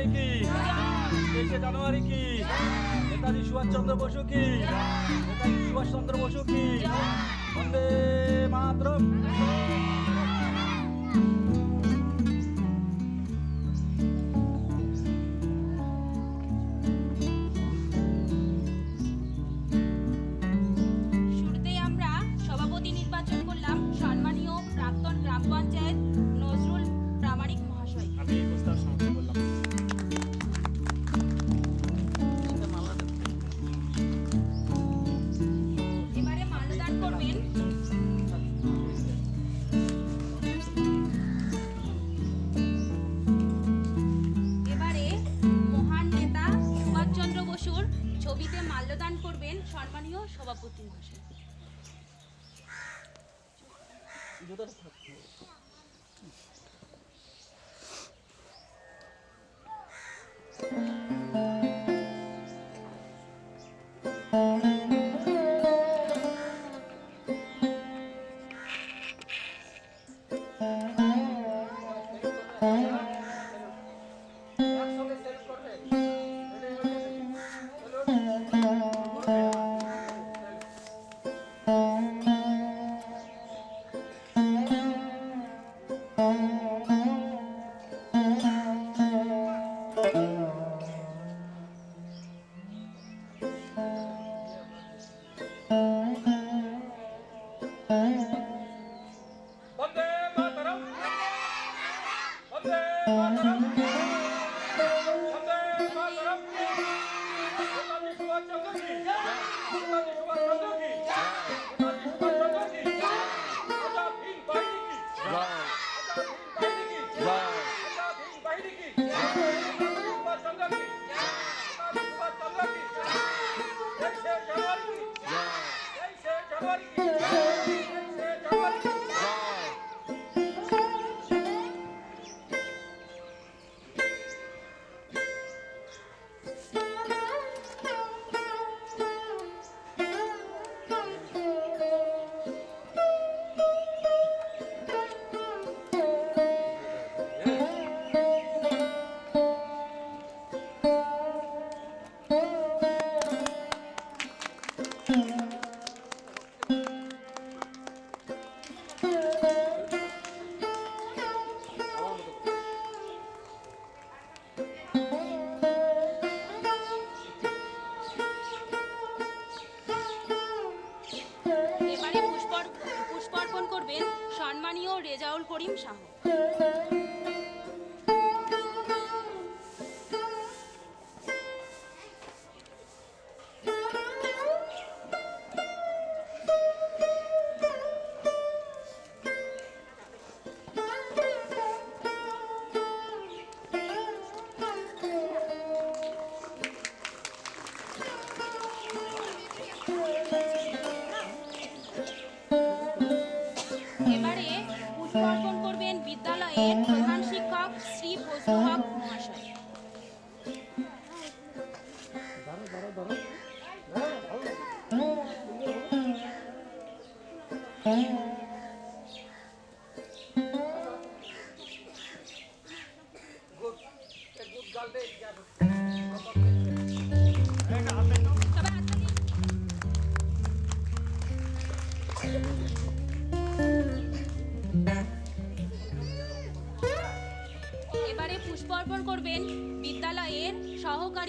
জানুয়ারি কি? তেইশে জানুয়ারি কি? নেতাজি সুভাষচন্দ্র বসু কি? নেতাজি সুভাষচন্দ্র বসু কি? বন্দে মাতরম। সভাপতির ভাষায়। জুতোটা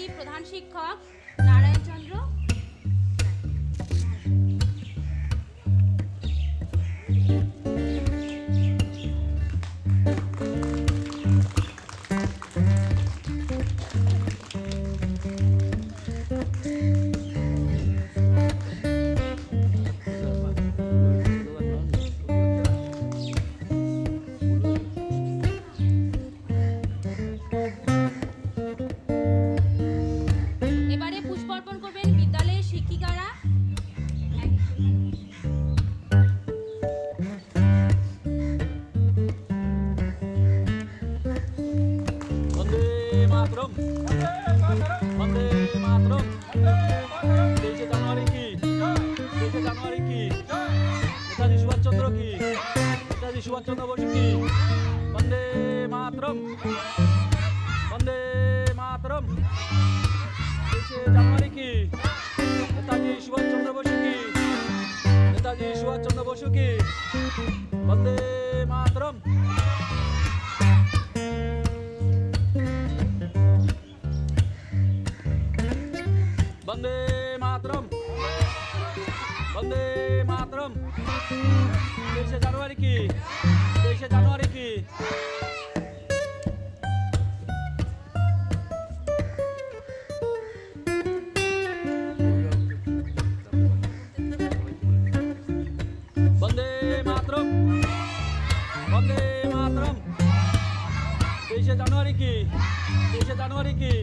সহকারী প্রধান শিক্ষক মাতরম। বন্দে মাতরম। জানুয়ারি কি? নেতাজি সুভাষচন্দ্র বসু কি? নেতাজি সুভাষচন্দ্র বসু কি? বন্দে মাতরম। বন্দে মাতরম। বন্দে মাতরম। তেইশে জানুয়ারি কি? তেইশে জানুয়ারি কি? কি? তেইশে জানুয়ারি কি?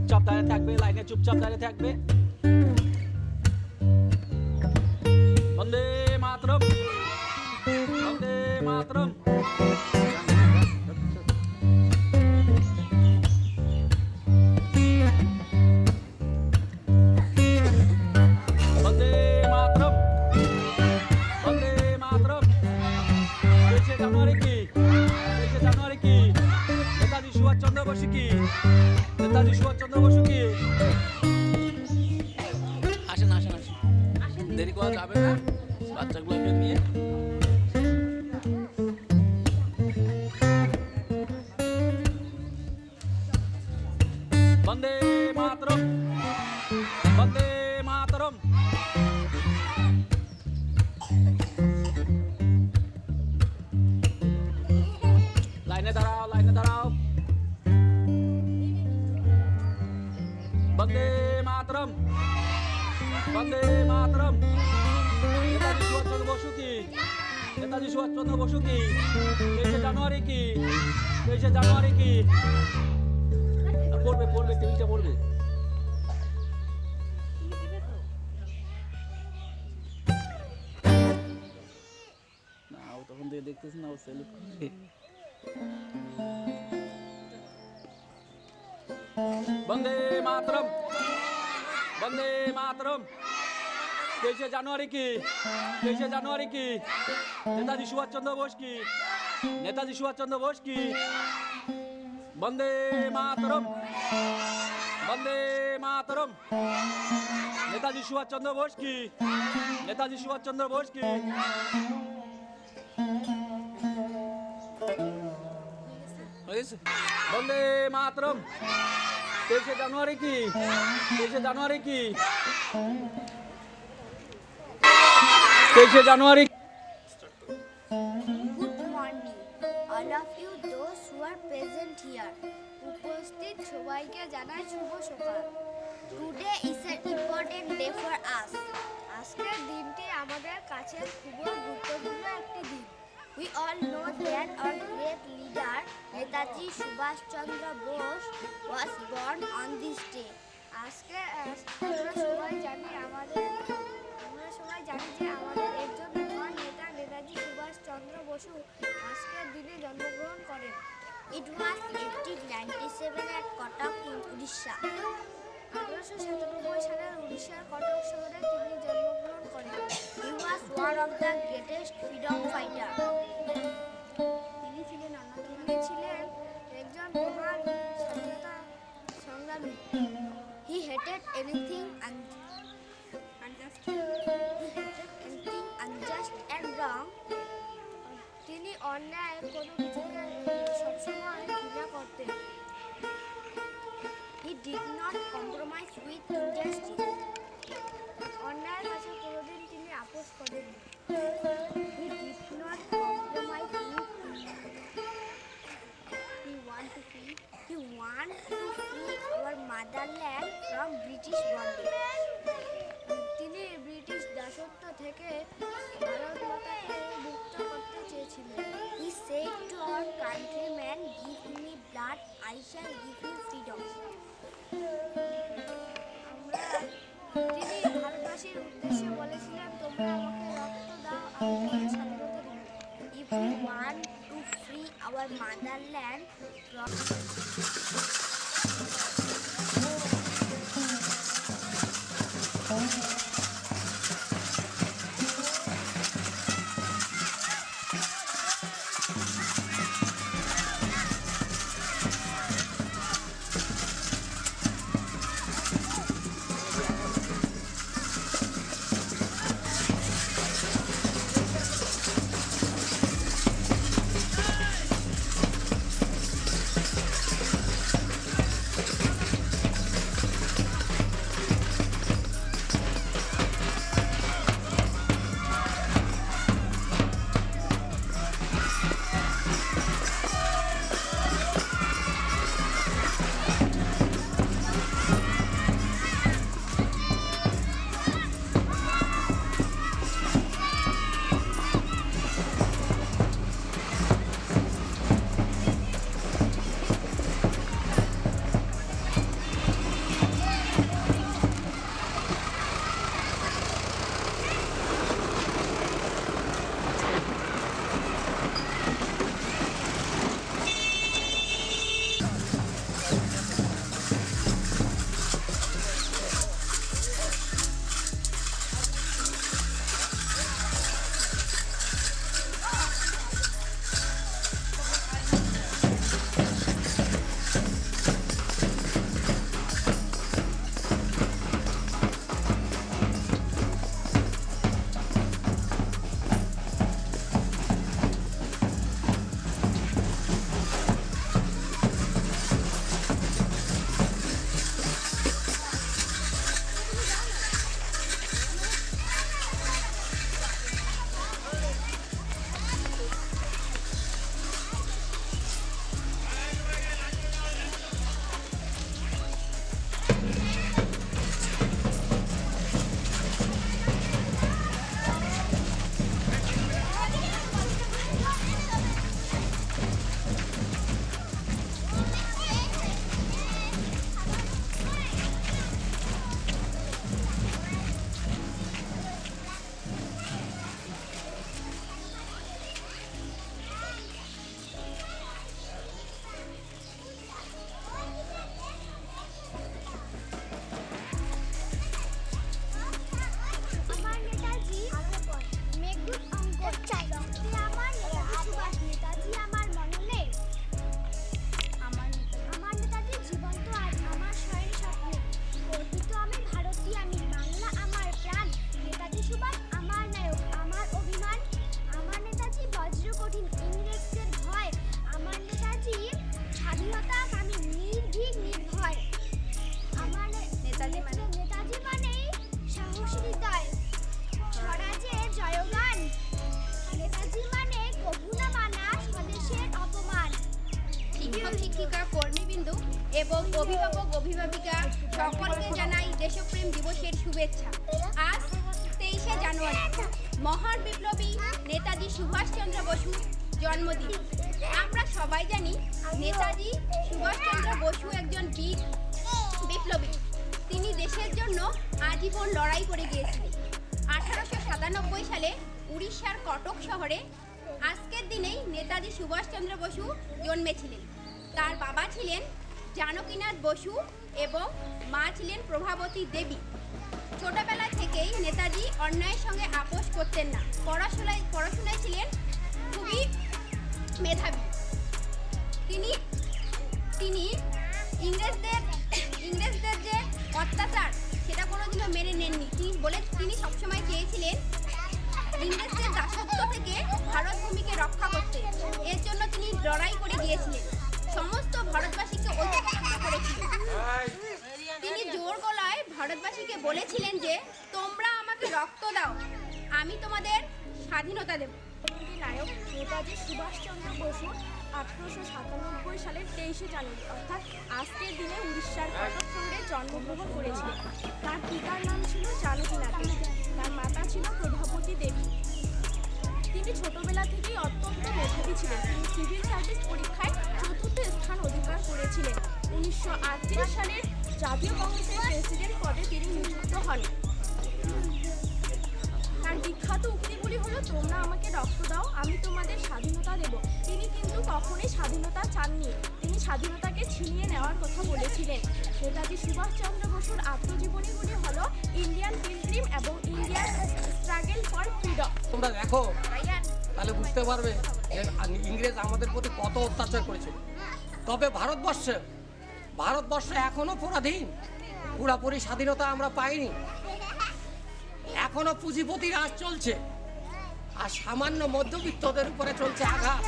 চুপচাপ দাঁড়িয়ে থাকবে লাইনে চুপচাপ দাঁড়িয়ে থাকবে। বন্দে। সুভাষচন্দ্র বসু কি? নেতাজি সুভাষচন্দ্র বসু কি? আসেন আসেন আসেন। দেরি করা যাবে না। বাচ্চাগুলোকে নিয়ে। বন্দে মাতরম। নেতাজি সুভাষচন্দ্র বসু কি নেতাজি সুভাষচন্দ্র বসু কি তেইশে জানুয়ারি কি? তেইশে জানুয়ারি কি? পড়বে পড়বে টেবিলটা বন্দে মাতরম। তেইশে জানুয়ারি কি? তেইশে জানুয়ারি কি? নেতাজি সুভাষচন্দ্র বোস কি? নেতাজি সুভাষচন্দ্র বোস কি? বন্দে মাতরম। বন্দে মাতরম। নেতাজি সুভাষচন্দ্র বোস কি? নেতাজি সুভাষচন্দ্র বোস কি? বন্দে মাতরম। তেইশে জানুয়ারি কি? তেইশে জানুয়ারি কি? তেইশে জানুয়ারি who are present here. উপস্থিত সবাইকে জানাই শুভ সকাল। ইম্পর্টেন্ট ডে ফর আজকের দিনটি আমাদের কাছে খুব গুরুত্বপূর্ণ একটি দিন। We all know that our great leader Netaji Subhash Chandra Bose was born on this day আজকে আমরা সবাই জানি আমাদের আমরা সবাই জানি যে আমাদের একজন মহান নেতা নেতাজি সুভাষ চন্দ্র বসু আজকের দিনে জন্মগ্রহণ করেন। It was eighteen ninety seven at Cuttack in Orissa আঠারোশো সাতানব্বই সালের উড়িষ্যার কটক শহরে তিনি জন্মগ্রহণ করেন। He was one of the greatest freedom fighter hated anything anything unjust and wrong. তিনি অন্যায় কোনো কিছুকে সবসময় ঘৃণা করতেন। He did not compromise with injustice অন্যায়ের কাছে কোনোদিন তিনি আপোষ করেননি। He did not Subhashchandra Basu জন্মদিন। আমরা সবাই জানি নেতাজি সুভাষচন্দ্র বসু একজন বীর বিপ্লবী। তিনি দেশের জন্য আজীবন লড়াই করে গিয়েছিলেন। আঠারোশো সাতানব্বই সালে উড়িষ্যার কটক শহরে আজকের দিনেই নেতাজি সুভাষচন্দ্র বসু জন্মেছিলেন। তার বাবা ছিলেন জানকীনাথ বসু এবং মা ছিলেন প্রভাবতী দেবী। ছোটবেলা থেকেই নেতাজি অন্যায়ের সঙ্গে আপোষ করতেন না। পড়াশোনায় পড়াশোনায় ছিলেন খুবই মেধাবী। তিনি তিনি ইংরেজদের ইংরেজদের যে অত্যাচার, সেটা কোনোদিনও মেনে নেননি। তিনি বলে তিনি সবসময় চেয়েছিলেন ইংরেজদের দাসত্ব থেকে ভারত ভূমিকে রক্ষা করতে। এর জন্য তিনি লড়াই করে গিয়েছিলেন। সমস্ত ভারতবাসীকে ঐক্যবদ্ধ করেছিলেন। ভারতবাসীকে বলেছিলেন যে, তোমরা আমাকে রক্ত দাও, আমি তোমাদের স্বাধীনতা দেব। নায়ক নেতাজি সুভাষচন্দ্র বসু আঠারোশো সাতানব্বই সালের তেইশে জানুয়ারি, অর্থাৎ আজকের দিনে উড়িষ্যার কটক শহরে জন্মগ্রহণ করেছিলেন। তার পিতার নাম ছিল জানকীনাথ তার মাতা ছিল প্রভাবতী দেবী। তিনি ছোটবেলা থেকেই হন তার বিখ্যাত উক্তিগুলি হলো তোমরা আমাকে রক্ত দাও আমি তোমাদের স্বাধীনতা দেব। তিনি কিন্তু কখনোই স্বাধীনতা চাননি। তিনি স্বাধীনতাকে ছিনিয়ে নেওয়ার কথা বলেছিলেন। নেতাজি সুভাষচন্দ্র বসুর আত্মজীবনীগুলি হলো ইন্ডিয়ান পিলগ্রিম এবং ইন্ডিয়ান স্ট্রাগল ফর ফ্রিডম। তোমরা দেখো তাহলে বুঝতে পারবে যে ইংরেজ আমাদের প্রতি কত অত্যাচার করেছে তবে ভারতবর্ষে ভারতবর্ষ এখনও পরাধীন। পুরাপুরি স্বাধীনতা আমরা পাইনি। এখনও পুঁজিপতি রাজ চলছে। আর সামান্য মধ্যবিত্তদের উপরে চলছে আঘাত।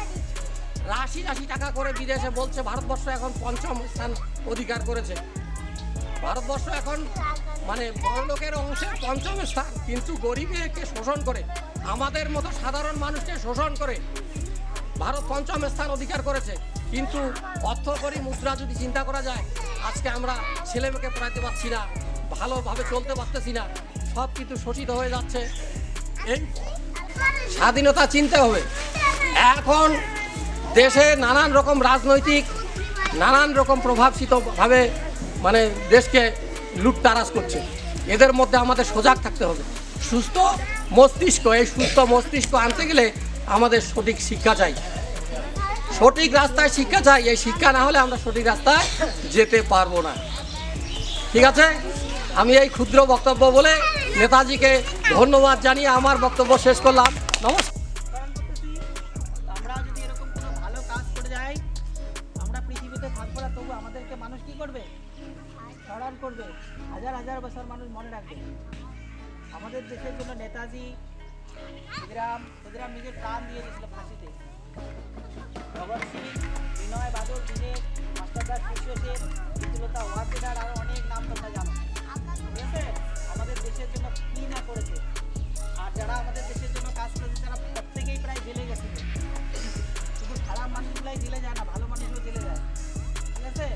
রাশি রাশি টাকা করে বিদেশে বলছে, ভারতবর্ষ এখন পঞ্চম স্থান অধিকার করেছে। ভারতবর্ষ এখন মানে বড়লোকের অংশের পঞ্চম স্থান, কিন্তু গরিবকে শোষণ করে, আমাদের মতো সাধারণ মানুষকে শোষণ করে, ভারত পঞ্চম স্থান অধিকার করেছে। কিন্তু অর্থকরী মুদ্রা যদি চিন্তা করা যায়, আজকে আমরা ছেলেমেয়েকে পড়াইতে পারছি না, ভালোভাবে চলতে পারতেছি না, সব কিছু শোষিত হয়ে যাচ্ছে। এই স্বাধীনতা চিনতে হবে। এখন দেশে নানান রকম রাজনৈতিক, নানান রকম প্রভাবশীতভাবে মানে দেশকে লুটতারাজ করছে। এদের মধ্যে আমাদের সজাগ থাকতে হবে। সুস্থ মস্তিষ্ক, এই সুস্থ মস্তিষ্ক আনতে গেলে আমাদের সঠিক শিক্ষা চাই। সঠিক রাস্তায় শিক্ষা চাই, এই শিক্ষা না হলে আমরা সঠিক রাস্তায় যেতে পারব না। ঠিক আছে? আমি এই ক্ষুদ্র বক্তব্য বলে নেতাজিকে ধন্যবাদ জানিয়ে আমার বক্তব্য শেষ করলাম। নমস্কার। করবে? হাজার হাজার বছর মানুষ মনে রাখবে। আমাদের দেশের জন্য নেতাজি ক্ষুদিরাম ক্ষুদিরাম নিজের প্রাণ দিয়ে দিয়েছিল ফাঁসিতে। ভগৎ সিং বিনয় বাদল দীনেশ মাস্টারদার কৃষ্ণ সেন ওয়ার্ডেদার আরও অনেক নাম তোমরা জানো ঠিক আছে আমাদের দেশের জন্য কী না করেছে আর যারা আমাদের দেশের জন্য কাজ করেছে তারা প্রত্যেকেই প্রায় জেলে গেছে শুধু খারাপ মানুষগুলাই জেলে যায় না ভালো মানুষও জেলে যায় ঠিক আছে?